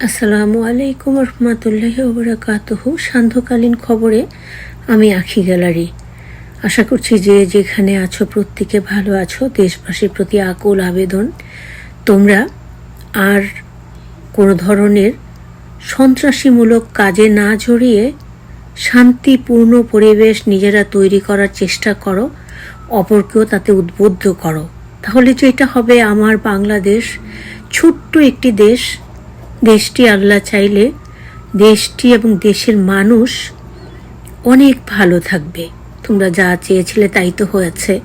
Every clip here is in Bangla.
আসসালামু আলাইকুম রহমতুল্লাহ ওবরাকাতহু। সান্ধ্যকালীন খবরে আমি আখি গ্যালারি। আশা করছি যে যেখানে আছো, প্রত্যেকে ভালো আছো। দেশবাসীর প্রতি আকুল আবেদন। তোমরা আর কোনো ধরনের সন্ত্রাসীমূলক কাজে না জড়িয়ে শান্তিপূর্ণ পরিবেশ নিজেরা তৈরি করার চেষ্টা করো, অপরকেও তাতে উদ্বুদ্ধ করো। তাহলে যেটা হবে আমার বাংলাদেশ, ছোট্ট একটি দেশ। দেশটি আল্লাহ চাইলে দেশটি এবং দেশের মানুষ অনেক ভালো থাকবে। তোমরা যা চেয়েছিলে তাই তো হয়েছে।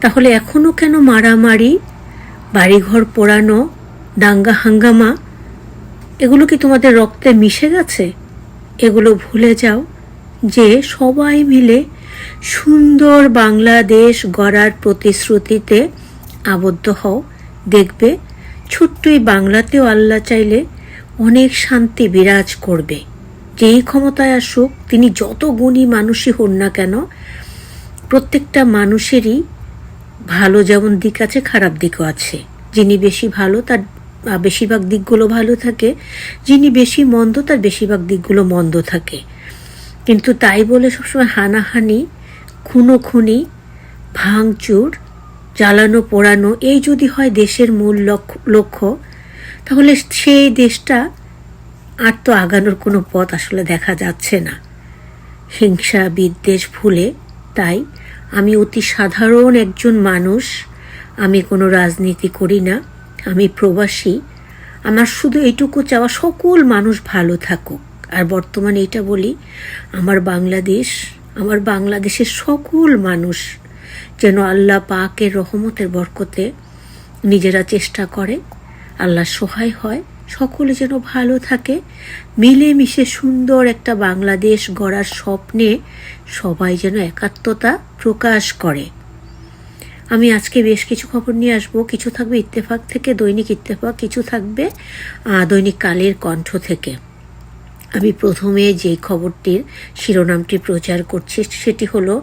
তাহলে এখনও কেন মারামারি, বাড়িঘর পোড়ানো, দাঙ্গা হাঙ্গামা, এগুলো কি তোমাদের রক্তে মিশে গেছে? এগুলো ভুলে যাও যে সবাই মিলে সুন্দর বাংলাদেশ গড়ার প্রতিশ্রুতিতে আবদ্ধ হও। দেখবে ছোট্টই বাংলাতেও আল্লাহ চাইলে অনেক শান্তি বিরাজ করবে। যেই ক্ষমতায় আসুক, তিনি যত গুণী মানুষই হন না কেন, প্রত্যেকটা মানুষেরই ভালো যেমন দিক আছে, খারাপ দিকও আছে। যিনি বেশি ভালো, তার বেশিরভাগ দিকগুলো ভালো থাকে। যিনি বেশি মন্দ, তার বেশিরভাগ দিকগুলো মন্দ থাকে। কিন্তু তাই বলে সবসময় হানাহানি, খুনোখুনি, ভাঙচুর, জ্বালানো পোড়ানো, এই যদি হয় দেশের মূল লক্ষ্য লক্ষ্য তাহলে সেই দেশটা আর তো আগানোর কোনো পথ আসলে দেখা যাচ্ছে না। হিংসা, বিদ্বেষ ভুলে তাই আমি অতি সাধারণ একজন মানুষ। আমি কোনো রাজনীতি করি না। আমি প্রবাসী। আমার শুধু এইটুকু চাওয়া সকল মানুষ ভালো থাকুক। আর বর্তমানে এটা বলি, আমার বাংলাদেশ, আমার বাংলাদেশের সকল মানুষ যেন আল্লাহ পাকের রহমতের বরকতে নিজেরা চেষ্টা করে। আল্লাহ সহায় হয়। সকলে যেন ভালো থাকে। মিলেমিশে সুন্দর একটা বাংলাদেশ গড়ার স্বপ্নে সবাই যেন একাত্মতা প্রকাশ করে। আমি আজকে বেশ কিছু খবর নিয়ে আসব। কিছু থাকবে ইত্তেফাক থেকে, দৈনিক ইত্তেফাক, কিছু থাকবে দৈনিক কালের কণ্ঠ থেকে। আমি প্রথমে যে খবরটির শিরোনামটি প্রচার করছি, সেটি হলো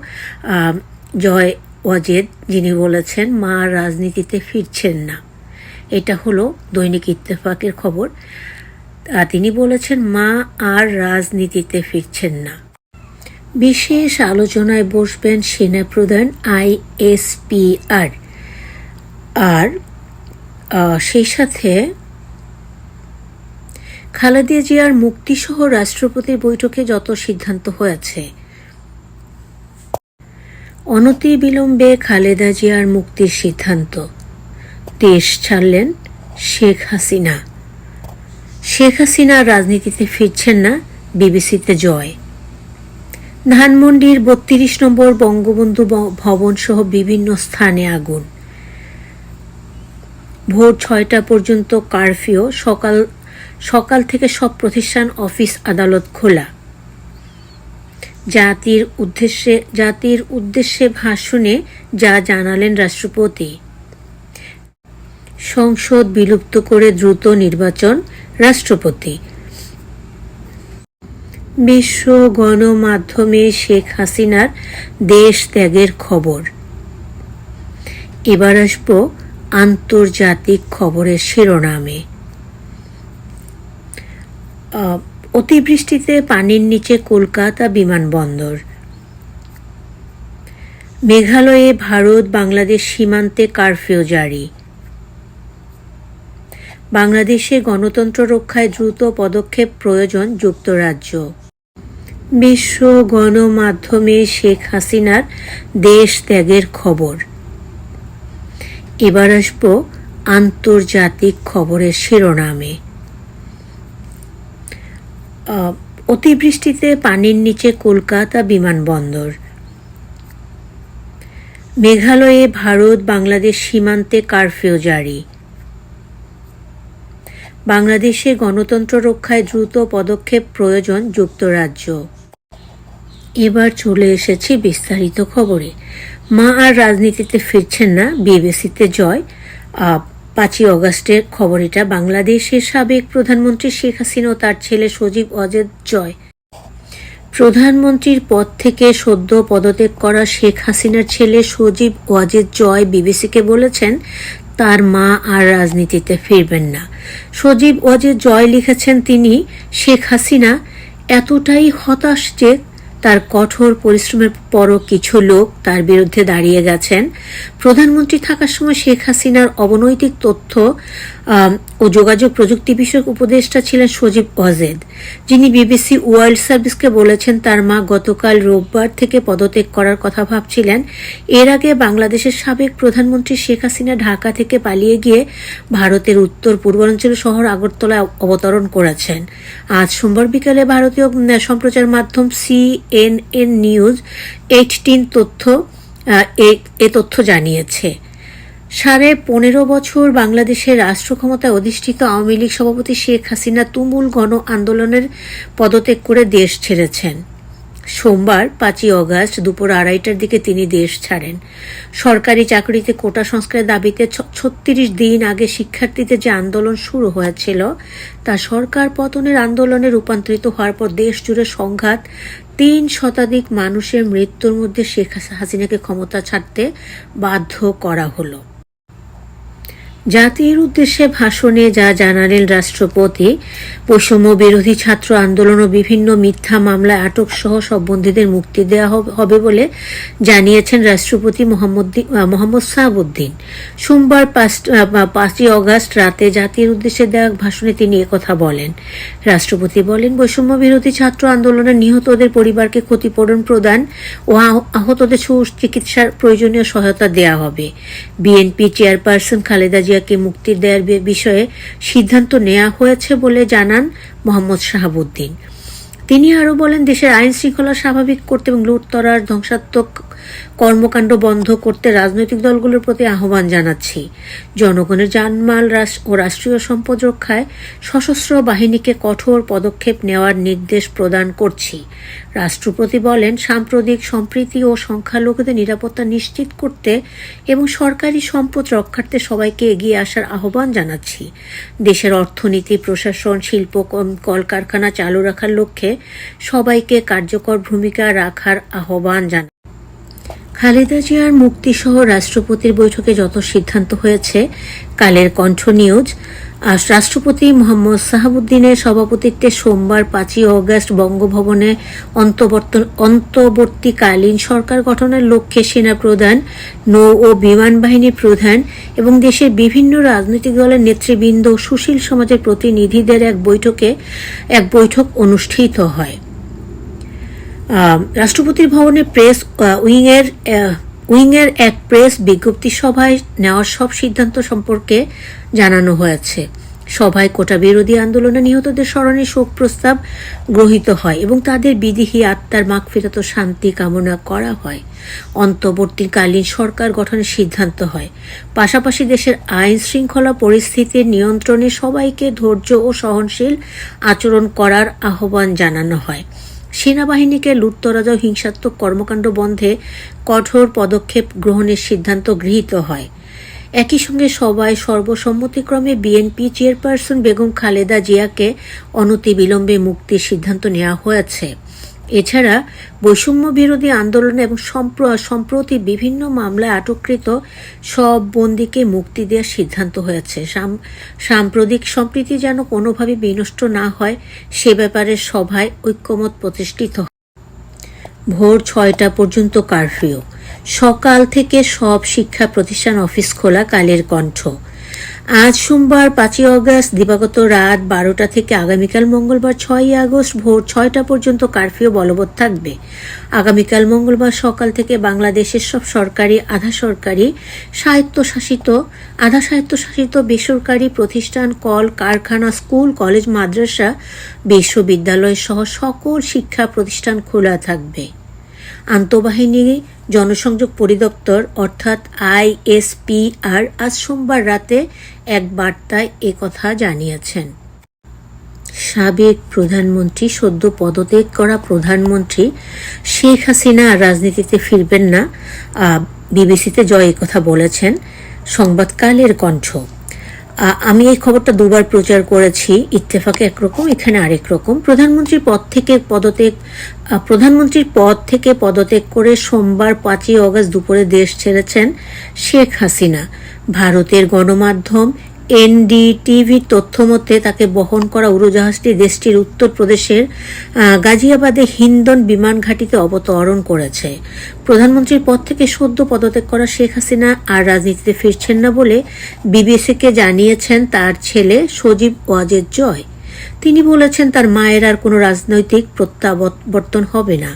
জয় ওয়াজেদ, যিনি বলেছেন, মা রাজনীতিতে ফিরছেন না। এটা হলো দৈনিক ইত্তেফাকের খবর। তিনি বলেছেন, মা আর রাজনীতিতে ফিরছেন না। বিশেষ আলোচনায় বসবেন সেনাপ্রধান আইএসপিআর। আর সেই সাথে খালেদা জিয়ার মুক্তিসহ রাষ্ট্রপতির বৈঠকে যত সিদ্ধান্ত হয়েছে অনতি বিলম্বে খালেদা জিয়ার মুক্তির সিদ্ধান্ত। দেশ ছাড়লেন শেখ হাসিনা। শেখ হাসিনা রাজনীতিতে ফিরছেন না, বিবিসিতে জয়। ধানমন্ডির বত্রিশ নম্বর বঙ্গবন্ধু ভবন সহ বিভিন্ন স্থানে আগুন। ভোর ছয়টা পর্যন্ত কারফিউ, সকাল সকাল থেকে সব প্রতিষ্ঠান অফিস আদালত খোলা। জাতির উদ্দেশ্যে জাতির উদ্দেশ্যে ভাষণে যা জানালেন রাষ্ট্রপতি। সংসদ বিলুপ্ত করে দ্রুত নির্বাচন রাষ্ট্রপতি। বিশ্ব গণমাধ্যমে শেখ হাসিনার দেশ ত্যাগের খবর। এবার আসব আন্তর্জাতিক খবরের শিরোনামে। অতিবৃষ্টিতে পানির নিচে কলকাতা বিমানবন্দর। মেঘালয়ে ভারত বাংলাদেশ সীমান্তে কারফিউ জারি। বাংলাদেশে গণতন্ত্র রক্ষায় দ্রুত পদক্ষেপ প্রয়োজন যুক্তরাজ্য। বিশ্ব গণমাধ্যমে শেখ হাসিনার দেশ ত্যাগের খবর। এবার আসব আন্তর্জাতিক খবরের শিরোনামে। অতিবৃষ্টিতে পানির নিচে কলকাতা বিমানবন্দর। মেঘালয়ে ভারত বাংলাদেশ সীমান্তে কারফিউ জারি। বাংলাদেশে গণতন্ত্র রক্ষায় দ্রুত পদক্ষেপ প্রয়োজন যুক্তরাজ্য। এবার চলে এসেছি বিস্তারিত খবরে। মা আর রাজনীতিতে ফিরছেন না, বিবিসিতে জয়। পাঁচই অগস্টের খবর এটা বাংলাদেশের সাবেক প্রধানমন্ত্রী শেখ হাসিনা ও তার ছেলে সজীব অজেদ জয় প্রধানমন্ত্রীর পদ থেকে সদ্য পদত্যাগ করা শেখ হাসিনার ছেলে সজীব ওয়াজেদ জয় বিবিসিকে বলেছেন, তার মা আর রাজনীতিতে ফিরবেন না। সজীব ওয়াজেদ জয় লিখেছেন তিনি, শেখ হাসিনা এতটাই হতাশ যে তার কঠোর পরিশ্রমের পরও কিছু লোক তার বিরুদ্ধে দাঁড়িয়ে গেছেন। প্রধানমন্ত্রী থাকার সময় শেখ হাসিনার অবনৈতিক তথ্য ও যোগাযোগ প্রযুক্তি বিষয়ক উপদেষ্টা ছিলেন সজীব ওয়াজেদ, যিনি বিবিসি ওয়ার্ল্ড সার্ভিসকে বলেছেন তার মা গতকাল রোববার থেকে পদত্যাগ করার কথা ভাবছিলেন। এর আগে বাংলাদেশের সাবেক প্রধানমন্ত্রী শেখ হাসিনা ঢাকা থেকে পালিয়ে গিয়ে ভারতের উত্তর পূর্বাঞ্চল শহর আগরতলায় অবতরণ করেছেন। আজ সোমবার বিকালে ভারতীয় সম্প্রচার মাধ্যম সিএনএন নিউজ এইটিন তথ্য এ- তথ্য জানিয়েছে। সাড়ে পনেরো বছর বাংলাদেশের রাষ্ট্র ক্ষমতায় অধিষ্ঠিত আওয়ামী লীগ সভাপতি শেখ হাসিনা তুমুল গণ আন্দোলনের পদত্যাগ করে দেশ ছেড়েছেন। সোমবার পাঁচই অগাস্ট দুপুর আড়াইটার দিকে তিনি দেশ ছাড়েন। সরকারি চাকরিতে কোটা সংস্কারের দাবিতে ছত্রিশ দিন আগে শিক্ষার্থীদের যে আন্দোলন শুরু হয়েছিল, তা সরকার পতনের আন্দোলনে রূপান্তরিত হওয়ার পর দেশ জুড়ে সংঘাত, তিন শতাধিক মানুষের মৃত্যুর মধ্যে শেখ হাসিনাকে ক্ষমতা ছাড়তে বাধ্য করা হলো। জাতির উদ্দেশ্যে ভাষণে যা জানালেন রাষ্ট্রপতি, বৈষম্য বিরোধী ছাত্র আন্দোলন ও বিভিন্ন মিথ্যা মামলায় আটক সহ সব বন্দীদের মুক্তি দেওয়া হবে বলে জানিয়েছেন রাষ্ট্রপতি মোহাম্মদ মোহাম্মদ সাহাবুদ্দিন। সোমবার পাঁচই অগাস্ট রাতে জাতির উদ্দেশ্যে দেওয়া ভাষণে তিনি একথা বলেন। রাষ্ট্রপতি বলেন, বৈষম্য বিরোধী ছাত্র আন্দোলনে নিহতদের পরিবারকে ক্ষতিপূরণ প্রদান ও আহ- আহতদের সুচিকিৎসার প্রয়োজনীয় সহায়তা দেওয়া হবে। বিএনপি চেয়ারপারসন খালেদা জিয়াকে মুক্তি দেওয়ার বিষয়ে সিদ্ধান্ত নেওয়া হয়েছে বলে জানান মোহাম্মদ শাহাবুদ্দিন। তিনি আরও বলেন, দেশের আইন শৃঙ্খলা স্বাভাবিক করতে এবং লুটতরার ধ্বংসাত্মক কর্মকাণ্ড বন্ধ করতে রাজনৈতিক দলগুলোর প্রতি আহ্বান জানাচ্ছি। জনগণের জানমাল ও রাষ্ট্রীয় সম্পদ রক্ষায় সশস্ত্র বাহিনীকে কঠোর পদক্ষেপ নেওয়ার নির্দেশ প্রদান করছি। রাষ্ট্রপতি বলেন, সাম্প্রতিক সম্প্রীতি ও সংখ্যালঘুদের নিরাপত্তা নিশ্চিত করতে এবং সরকারি সম্পদ রক্ষার্থে সবাইকে এগিয়ে আসার আহ্বান জানাচ্ছি। দেশের অর্থনীতি, প্রশাসন, শিল্প কলকারখানা চালু রাখার লক্ষ্যে সবাইকে কার্যকর ভূমিকা রাখার আহ্বান জানান খালেদা জিয়ার মুক্তিসহ রাষ্ট্রপতির বৈঠকে যত সিদ্ধান্ত হয়েছে, কালের কণ্ঠ নিউজ। আর রাষ্ট্রপতি মোহাম্মদ সাহাবুদ্দিনের সভাপতিত্বে সোমবার পাঁচই অগস্ট বঙ্গভবনে অন্তর্বর্তীকালীন সরকার গঠনের লক্ষ্যে সেনা প্রধান নৌ ও বিমান বাহিনীর প্রধান এবং দেশের বিভিন্ন রাজনৈতিক দলের নেতৃবৃন্দ সুশীল সমাজের প্রতিনিধিদের এক বৈঠকে, এক বৈঠক অনুষ্ঠিত হয়। রাষ্ট্রপতির ভবনে প্রেস উইংয়ের উইংয়ের এক প্রেস বিজ্ঞপ্তি সভায় নেওয়ার সব সিদ্ধান্ত সম্পর্কে জানানো হয়েছে। সভায় কোটা বিরোধী আন্দোলনে নিহতদের স্মরণে শোক প্রস্তাব গ্রহীত হয় এবং তাদের বিদেহী আত্মার মাগফিরাত শান্তি কামনা করা হয়। অন্তর্বর্তীকালীন সরকার গঠনের সিদ্ধান্ত হয়। পাশাপাশি দেশের আইন শৃঙ্খলা পরিস্থিতির নিয়ন্ত্রণে সবাইকে ধৈর্য ও সহনশীল আচরণ করার আহ্বান জানানো হয়। সেনাবাহিনীকে লুটতরাজ হিংসাত্মক কর্মকাণ্ড বন্ধে কঠোর পদক্ষেপ গ্রহণের সিদ্ধান্ত গৃহীত হয়। একই সঙ্গে সবাই সর্বসম্মতিক্রমে বিএনপি চেয়ারপারসন বেগম খালেদা জিয়াকে অনতিবিলম্বে মুক্তির সিদ্ধান্ত নেওয়া হয়েছে। এছাড়া বৈষম্য বিরোধী আন্দোলন এবং সম্প্র- সম্প্রতি বিভিন্ন মামলায় আটককৃত সব বন্দীকে মুক্তি দেওয়ার সিদ্ধান্ত হয়েছে। সাম- সাম্প্রতিক সম্প্রীতি যেন কোনোভাবে বিনষ্ট না হয়, সে ব্যাপারে সভায় ঐক্যমত প্রতিষ্ঠিত। ভোর ছয়টা পর্যন্ত কারফিউ। সকাল থেকে সব শিক্ষা প্রতিষ্ঠান অফিস খোলা, কালের কণ্ঠ। আজ সোমবার পাঁচই অগস্ট, দিবাগত রাত বারোটা থেকে আগামীকাল মঙ্গলবার ছয়ই আগস্ট ভোর ছয়টা পর্যন্ত কারফিউ বলবৎ থাকবে। আগামীকাল মঙ্গলবার সকাল থেকে বাংলাদেশের সব সরকারি, আধা সরকারি, স্বায়ত্তশাসিত, আধা স্বায়ত্তশাসিত বেসরকারি প্রতিষ্ঠান, কল, কারখানা, স্কুল, কলেজ, মাদ্রাসা, বিশ্ববিদ্যালয় সহ সকল শিক্ষা প্রতিষ্ঠান খোলা থাকবে। আন্তঃবাহিনী জনসংযোগ পরিদপ্তর অর্থাৎ আইএসপিআর আজ সোমবার রাতে এক বার্তায় একথা জানিয়েছেন। সাবেক প্রধানমন্ত্রী সদ্য পদত্যাগ করা প্রধানমন্ত্রী শেখ হাসিনা রাজনীতিতে ফিরবেন না বিবিসিতে জয় কথা বলেছেন। সংবাদকালের কণ্ঠ। আমি এই খবরটা দুবার প্রচার করেছি, ইত্তেফাকে একরকম, এখানে আরেক রকম। প্রধানমন্ত্রীর পদ থেকে পদত্যাগ প্রধানমন্ত্রীর পদ থেকে পদত্যাগ করে সোমবার পাঁচই অগস্ট দুপুরে দেশ ছেড়েছেন শেখ হাসিনা। ভারতের গণমাধ্যম এনডিটিভির তথ্য মতে তাকে বহন করা উড়োজাহাজটি দেশটির উত্তরপ্রদেশের গাজিয়াবাদে হিন্দন বিমান ঘাঁটিতে অবতরণ করেছে। প্রধানমন্ত্রীর পদ থেকে সদ্য পদত্যাগ করা শেখ হাসিনা আর রাজনীতিতে ফিরছেন না বলে বিবিসিকে জানিয়েছেন তার ছেলে সজীব ওয়াজেদ জয়। তিনি বলেছেন তার মায়ের আর কোনো রাজনৈতিক প্রত্যাবর্তন হবে না।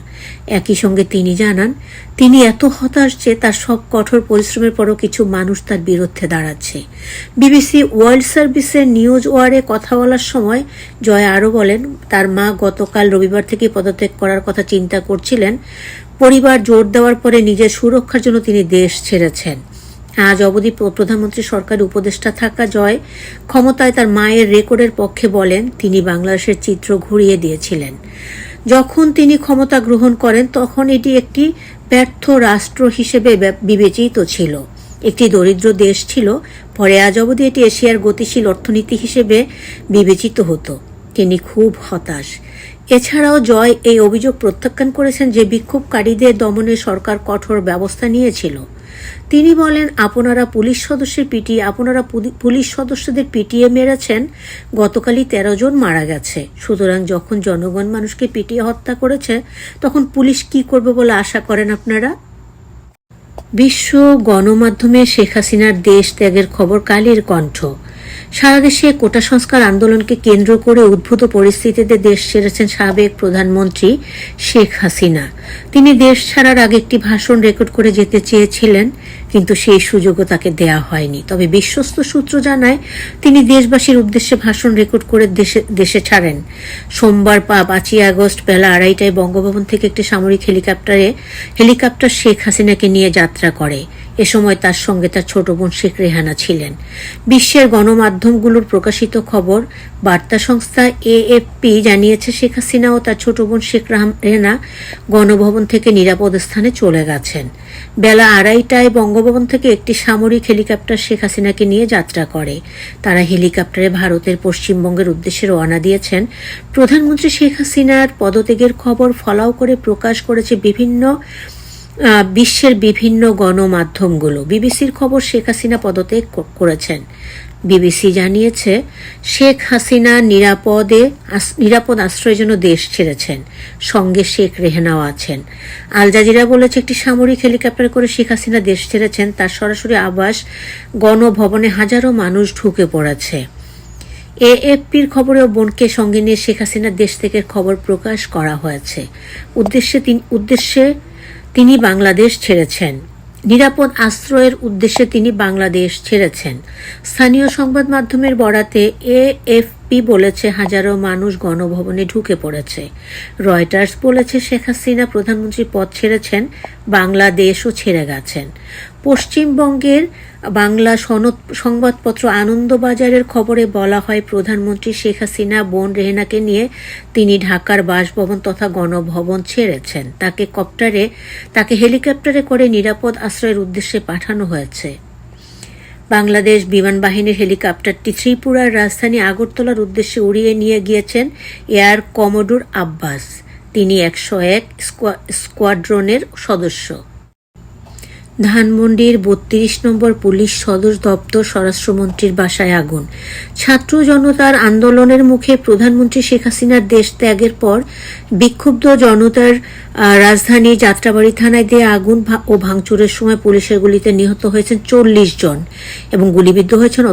একই সঙ্গে তিনি জানান, তিনি এত হতাশ যে তার সব কঠোর পরিশ্রমের পরও কিছু মানুষ তার বিরুদ্ধে দাঁড়াচ্ছে। বিবিসি ওয়ার্ল্ড সার্ভিসের নিউজ ওয়ারে কথা বলার সময় জয় আরও বলেন, তার মা গতকাল রবিবার থেকে পদত্যাগ করার কথা চিন্তা করছিলেন। পরিবার জোর দেওয়ার পরে নিজের সুরক্ষার জন্য তিনি দেশ ছেড়েছেন। আজ অবধি প্রধানমন্ত্রী সরকার উপদেষ্টা থাকা জয় ক্ষমতায় তার মায়ের রেকর্ডের পক্ষে বলেন, তিনি বাংলাদেশের চিত্র ঘুরিয়ে দিয়েছিলেন। যখন তিনি ক্ষমতা গ্রহণ করেন, তখন এটি একটি ব্যর্থ রাষ্ট্র হিসেবে বিবেচিত ছিল। একটি দরিদ্র দেশ ছিল, পরে আজ অবধি এটি এশিয়ার গতিশীল অর্থনীতি হিসেবে বিবেচিত হতো। তিনি খুব হতাশ। এছাড়াও জয় এই অভিযোগ প্রত্যাখ্যান করেছেন যে বিক্ষোভকারীদের দমনে সরকার কঠোর ব্যবস্থা নিয়েছিল। তিনি বলেন, আপনারা পুলিশ সদস্যের পিটিয়ে আপনারা পুলি- পুলিশ সদস্যদের পিটিয়ে মেরেছেন। গতকালই তেরো জন মারা গেছে। সুতরাং যখন জনগণ মানুষকে পিটিয়ে হত্যা করেছে, তখন পুলিশ কি করবে বলে আশা করেন আপনারা? বিশ্ব গণমাধ্যমে শেখ হাসিনার দেশ ত্যাগের খবর কালের কণ্ঠ। সারা দেশে কোটা সংস্কার আন্দোলনকে কেন্দ্র করে উদ্ভূত পরিস্থিতিতে দেশ ছেড়েছেন সাবেক প্রধানমন্ত্রী শেখ হাসিনা। তিনি দেশ ছাড়ার আগে একটি ভাষণ রেকর্ড করে যেতে চেয়েছিলেন, কিন্তু সেই সুযোগও তাকে দেয়া হয়নি। তবে বিশ্বস্ত সূত্র জানায়, তিনি দেশবাসীর উদ্দেশ্যে ভাষণ রেকর্ড করে দেশে দেশে ছাড়েন। সোমবার পা পাঁচই আগস্ট বেলা আড়াইটায় বঙ্গভবন থেকে একটি সামরিক হেলিকপ্টারে, হেলিকপ্টার শেখ হাসিনাকে নিয়ে যাত্রা করে। এ সময় তার সঙ্গে তার ছোট বোন শেখ রেহানা ছিলেন। বিশ্বের গণমাধ্যমগুলোর প্রকাশিত খবর, বার্তা সংস্থা এএফপি জানিয়েছে, শেখ হাসিনা ও তার ছোট বোন শেখ রেহানা গণভবন থেকে নিরাপদ স্থানে চলে গেছেন। বেলা আড়াইটায় বঙ্গভবন থেকে একটি সামরিক হেলিকপ্টার শেখ হাসিনাকে নিয়ে যাত্রা করে। তারা হেলিকপ্টারে ভারতের পশ্চিমবঙ্গের উদ্দেশ্যে রওনা দিয়েছেন। প্রধানমন্ত্রী শেখ হাসিনার পদত্যাগের খবর ফলাও করে প্রকাশ করেছে বিভিন্ন বিশ্বের বিভিন্ন গণমাধ্যমগুলো। বিবিসির খবর শেখ হাসিনা পদত্যাগ করেছেন। বিবিসি জানিয়েছে, শেখ হাসিনা নিরাপদে নিরাপদ আশ্রয়ের জন্য দেশ ছেড়েছেন। সঙ্গে শেখ রেহেনাও আছেন। আল জাজিরা বলেছে, একটি সামরিক হেলিকপ্টার করে শেখ হাসিনা দেশ ছেড়েছেন, তার সরাসরি আবাস গণভবনে হাজারো মানুষ ঢুকে পড়েছে। এএফপির খবরেও বোনকে সঙ্গে নিয়ে শেখ হাসিনার দেশ থেকে খবর প্রকাশ করা হয়েছে। উদ্দেশ্যে তিনি উদ্দেশ্যে তিনি বাংলাদেশ ছেড়েছেন। নিরাপদ আশ্রয়ের উদ্দেশ্যে তিনি বাংলাদেশ ছেড়েছেন। স্থানীয় সংবাদ মাধ্যমের বরাতে এএফপি বলেছে, হাজারো মানুষ গণভবনে ঢুকে পড়েছে। রয়টার্স বলেছে, শেখ হাসিনা প্রধানমন্ত্রী পদ ছেড়েছেন, বাংলাদেশও ছেড়ে গেছেন। পশ্চিমবঙ্গের বাংলা সনদ সংবাদপত্র আনন্দবাজারের খবরে বলা হয়, প্রধানমন্ত্রী শেখ হাসিনা, বোন রেহেনাকে নিয়ে তিনি ঢাকার বাসভবন তথা গণভবন ছেড়েছেন। তাকে কপ্টারে তাকে হেলিকপ্টারে করে নিরাপদ আশ্রয়ের উদ্দেশ্যে পাঠানো হয়েছে। বাংলাদেশ বিমান বাহিনীর হেলিকপ্টারটি ত্রিপুরার রাজধানী আগরতলার উদ্দেশ্যে উড়িয়ে নিয়ে গিয়েছেন এয়ার কমোডোর আব্বাস। তিনি একশো এক স্কোয়াড্রনের সদস্য। ধানমন্ডির বত্রিশ নম্বর পুলিশ সদর দপ্তর স্বরাষ্ট্রমন্ত্রীর বাসায় আগুন। ছাত্র জনতার আন্দোলনের মুখে প্রধানমন্ত্রী শেখ হাসিনার দেশ ত্যাগের পর বিক্ষুব্ধ জনতার রাজধানী যাত্রাবাড়ি থানায় দিয়ে আগুন ও ভাঙচুরের সময় পুলিশের গুলিতে নিহত হয়েছেন চল্লিশ জন এবং গুলিবিদ্ধ হয়েছেন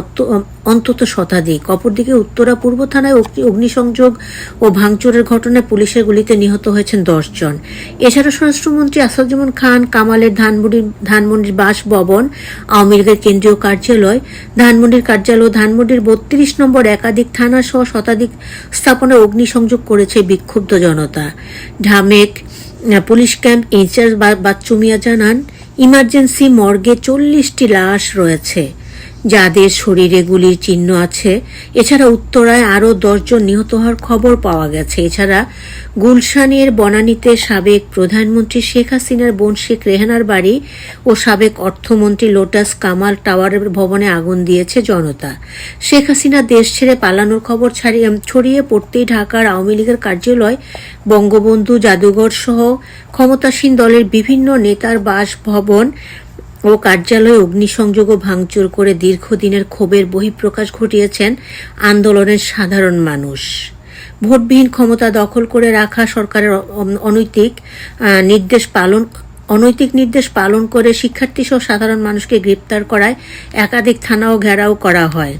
অন্তত শতাধিক। অপরদিকে উত্তরা পূর্ব থানায় অগ্নি- অগ্নিসংযোগ ও ভাঙচুরের ঘটনায় পুলিশের গুলিতে নিহত হয়েছেন জন। এছাড়া স্বরাষ্ট্রমন্ত্রী আসাদুজ্জামান খান, কামালের ধানমন্ডির ধানমন্ডির বাসভবন, আওয়ামী লীগের কেন্দ্রীয় কার্যালয়, ধানমন্ডির কার্যালয় ধানমন্ডির বত্রিশ নম্বর একাধিক থানা সহ শতাধিক স্থাপনায় অগ্নিসংযোগ করেছে বিক্ষুব্ধ জনতা। ঢামেক পুলিশ ক্যাম্প ইনচার্জ বা- বাচ্চু মিয়া জানান ইমার্জেন্সি মর্গে চল্লিশটি লাশ রয়েছে। যাদের শরীরে গুলির চিহ্ন আছে, এছাড়া উত্তরায় আরও দশজন নিহত হওয়ার খবর পাওয়া গেছে। এছাড়া গুলশানের বনানীতে সাবেক প্রধানমন্ত্রী শেখ হাসিনার বোন শেখ রেহানার বাড়ি ও সাবেক অর্থমন্ত্রী লোটাস কামাল টাওয়ারের ভবনে আগুন দিয়েছে জনতা। শেখ হাসিনা দেশ ছেড়ে পালানোর খবর ছাড়িয়ে ছড়িয়ে পড়তেই ঢাকার আওয়ামী লীগের কার্যালয়, বঙ্গবন্ধু, জাদুঘর সহ ক্ষমতাসীন দলের বিভিন্ন নেতার বাসভবন ও কার্যালয়ে অগ্নিসংযোগ ভাঙচুর করে দীর্ঘদিনের ক্ষোভের বহিঃপ্রকাশ ঘটিয়েছেন আন্দোলনের সাধারণ মানুষ। ভোটবিহীন ক্ষমতা দখল করে রাখা সরকারের অনৈতিক নির্দেশ পালন, অনৈতিক নির্দেশ পালন করে শিক্ষার্থীসহ সাধারণ মানুষকে গ্রেপ্তার করায় একাধিক থানাও ঘেরাও করা হয়।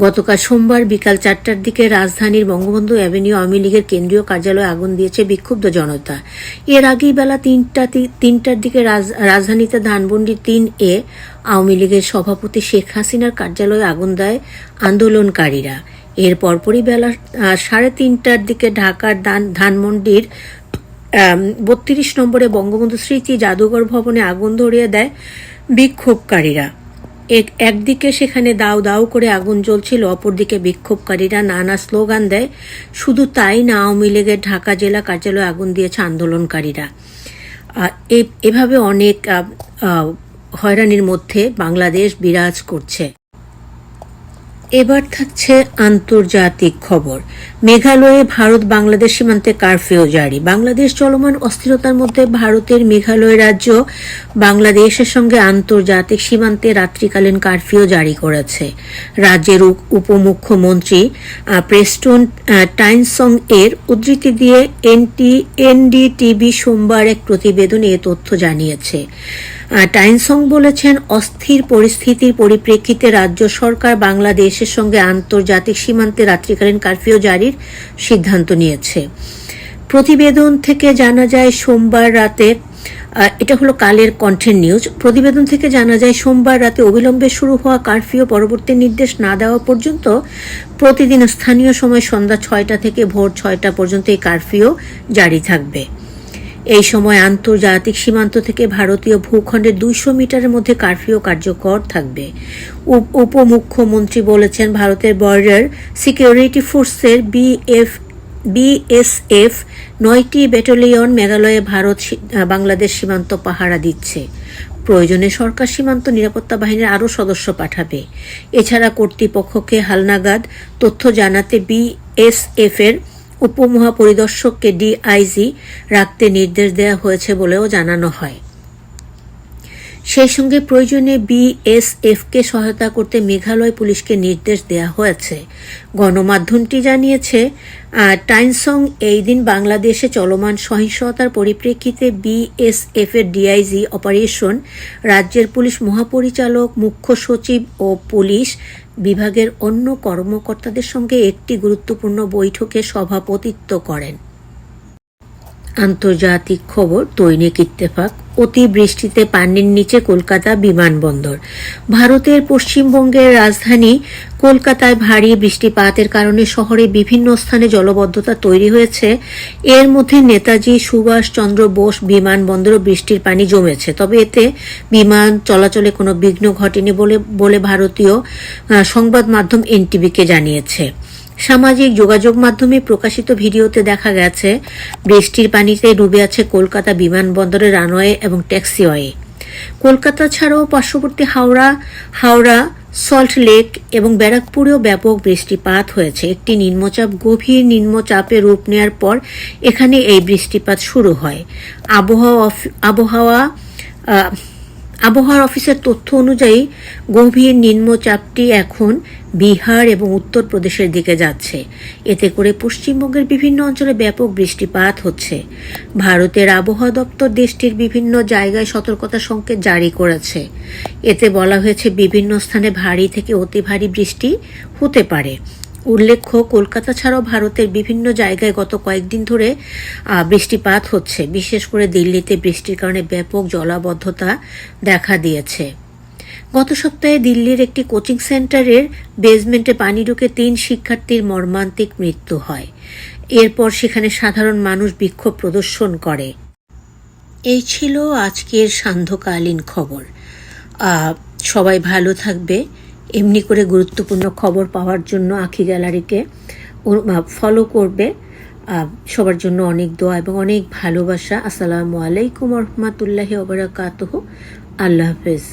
গতকাল সোমবার বিকাল চারটার দিকে রাজধানীর বঙ্গবন্ধু অ্যাভিনিউ আওয়ামী লীগের কেন্দ্রীয় কার্যালয়ে আগুন দিয়েছে বিক্ষুব্ধ জনতা। এর আগেই বেলা তিনটা তিনটার দিকে রাজ- রাজধানীতে ধানমন্ডি তিন এ আওয়ামী লীগের সভাপতি শেখ হাসিনার কার্যালয়ে আগুন দেয় আন্দোলনকারীরা। এর পরপরই বেলা সাড়ে তিনটার দিকে ঢাকার ধান ধানমন্ডির বত্রিশ নম্বরে বঙ্গবন্ধু স্মৃতি জাদুঘর ভবনে আগুন ধরিয়ে দেয় বিক্ষোভকারীরা। এক- একদিকে সেখানে দাও দাও করে আগুন জ্বলছিল, অপরদিকে বিক্ষোভকারীরা নানা স্লোগান দেয়। শুধু তাই না, আওয়ামী লীগের ঢাকা জেলা কার্যালয়ে আগুন দিয়েছে আন্দোলনকারীরা। এভাবে অনেক হয়রানির মধ্যে বাংলাদেশ বিরাজ করছে। এবার থাকছে আন্তর্জাতিক খবর। মেঘালয়ে ভারত বাংলাদেশ সীমান্তে কারফিউ জারি। বাংলাদেশ চলমান অস্থিরতার মধ্যে ভারতের মেঘালয় রাজ্য বাংলাদেশের সঙ্গে আন্তর্জাতিক সীমান্তে রাত্রিকালীন কারফিউ জারি করেছে। রাজ্যের উপমুখ্যমন্ত্রী প্রেস্টন টাইনসং এর উদ্ধৃতি দিয়ে এনটি এনডিটিভি সোমবার এক প্রতিবেদনে এ তথ্য জানিয়েছে। টাইনসং বলেছেন, অস্থির পরিস্থিতির পরিপ্রেক্ষিতে রাজ্য সরকার বাংলাদেশের সঙ্গে আন্তর্জাতিক সীমান্তে রাত্রিকালীন কারফিউ জারির সিদ্ধান্ত নিয়েছে। প্রতিবেদন থেকে জানা যায় সোমবার রাতে এটা হলো কালের কণ্ঠের নিউজ। প্রতিবেদন থেকে জানা যায় সোমবার রাতে অবিলম্বে শুরু হওয়া কারফিউ পরবর্তী নির্দেশ না দেওয়া পর্যন্ত প্রতিদিন স্থানীয় সময় সন্ধ্যা ছয়টা থেকে ভোর ছয়টা পর্যন্ত এই কারফিউ জারি থাকবে। এই সময় আন্তর্জাতিক সীমান্ত থেকে ভারতীয় ভূখণ্ডের দুইশো মিটারের মধ্যে কারফিউ কার্যকর থাকবে। উপ- উপমুখ্যমন্ত্রী বলেছেন ভারতের বর্ডার সিকিউরিটি ফোর্সের বিএফ বিএসএফ নয়টি ব্যাটালিয়ন মেঘালয়ে ভারত বাংলাদেশ সীমান্ত পাহারা দিচ্ছে। প্রয়োজনে সরকার সীমান্ত নিরাপত্তা বাহিনীর আরও সদস্য পাঠাবে। এছাড়া কর্তৃপক্ষকে হালনাগাদ তথ্য জানাতে বিএসএফ এর উপমহাপরিদর্শককে ডিআইজি রাখতে নির্দেশ দেওয়া হয়েছে বলেও জানানো হয়। সেই সঙ্গে প্রয়োজনে বিএসএফকে সহায়তা করতে মেঘালয় পুলিশকে নির্দেশ দেওয়া হয়েছে। গণমাধ্যমটি জানিয়েছে আহ, টাইনসং এই দিন বাংলাদেশে চলমান সহিংসতার পরিপ্রেক্ষিতে বিএসএফ এর ডিআইজি অপারেশন রাজ্যের পুলিশ মহাপরিচালক মুখ্য সচিব ও পুলিশ বিভাগের অন্য কর্মকর্তাদের সঙ্গে একটি গুরুত্বপূর্ণ বৈঠকে সভাপতিত্ব করেন। আন্তর্জাতিক খবর, দৈনিক ইত্তেফাক, অতি বৃষ্টিতে পানির নিচে কলকাতা বিমানবন্দর। ভারতের পশ্চিমবঙ্গের রাজধানী কলকাতায় ভারী বৃষ্টিপাতের কারণে শহরে বিভিন্ন স্থানে জলবদ্ধতা তৈরি হয়েছে। এর মধ্যে নেতাজি সুভাষচন্দ্র বোস বিমানবন্দরও বৃষ্টির পানি জমেছে। তবে এতে বিমান চলাচলে কোনো বিঘ্ন ঘটেনি বলে বলে ভারতীয় সংবাদ মাধ্যম এনটিভিকে জানিয়েছে। সামাজিক যোগাযোগ মাধ্যমে প্রকাশিত ভিডিওতে দেখা গেছে, বৃষ্টির পানিতে ডুবে আছে কলকাতা বিমানবন্দরের রানওয়ে এবং ট্যাক্সিওয়ে। কলকাতা ছাড়াও পার্শ্ববর্তী হাওড়া হাওড়া, সল্ট লেক এবং ব্যারাকপুরেও ব্যাপক বৃষ্টিপাত হয়েছে। একটি নিম্নচাপ, গভীর নিম্নচাপে রূপ নেওয়ার পর এখানে এই বৃষ্টিপাত শুরু হয়। আবহাওয়া আবহাওয়া আবহাওয়ার অফিসের তথ্য অনুযায়ী গভীর নিম্নচাপটি এখন বিহার এবং উত্তরপ্রদেশের দিকে যাচ্ছে। এতে করে পশ্চিমবঙ্গের বিভিন্ন অঞ্চলে ব্যাপক বৃষ্টিপাত হচ্ছে। ভারতের আবহাওয়া দপ্তর দেশটির বিভিন্ন জায়গায় সতর্কতা সংকেত জারি করেছে। এতে বলা হয়েছে, বিভিন্ন স্থানে ভারী থেকে অতি ভারী বৃষ্টি হতে পারে। উল্লেখ্য, কলকাতা ছাড়াও ভারতের বিভিন্ন জায়গায় গত কয়েকদিন ধরে বৃষ্টিপাত হচ্ছে। বিশেষ করে দিল্লিতে বৃষ্টির কারণে ব্যাপক জলাবদ্ধতা দেখা দিয়েছে। গত সপ্তাহে দিল্লির একটি কোচিং সেন্টারের বেসমেন্টে পানি ঢুকে তিন শিক্ষার্থীর মর্মান্তিক মৃত্যু হয়। এরপর সেখানে সাধারণ মানুষ বিক্ষোভ প্রদর্শন করে। এই ছিল আজকের সান্ধ্যকালীন খবর। সবাই ভালো থাকবে। এমনি করে গুরুত্বপূর্ণ খবর পাওয়ার জন্য আখি গ্যালারিকে ফলো করবে। সবার জন্য অনেক দোয়া এবং অনেক ভালোবাসা। আসসালামু আলাইকুম রহমতুল্লাহ ওবরাকাতহ আল্লাহ হাফেজ।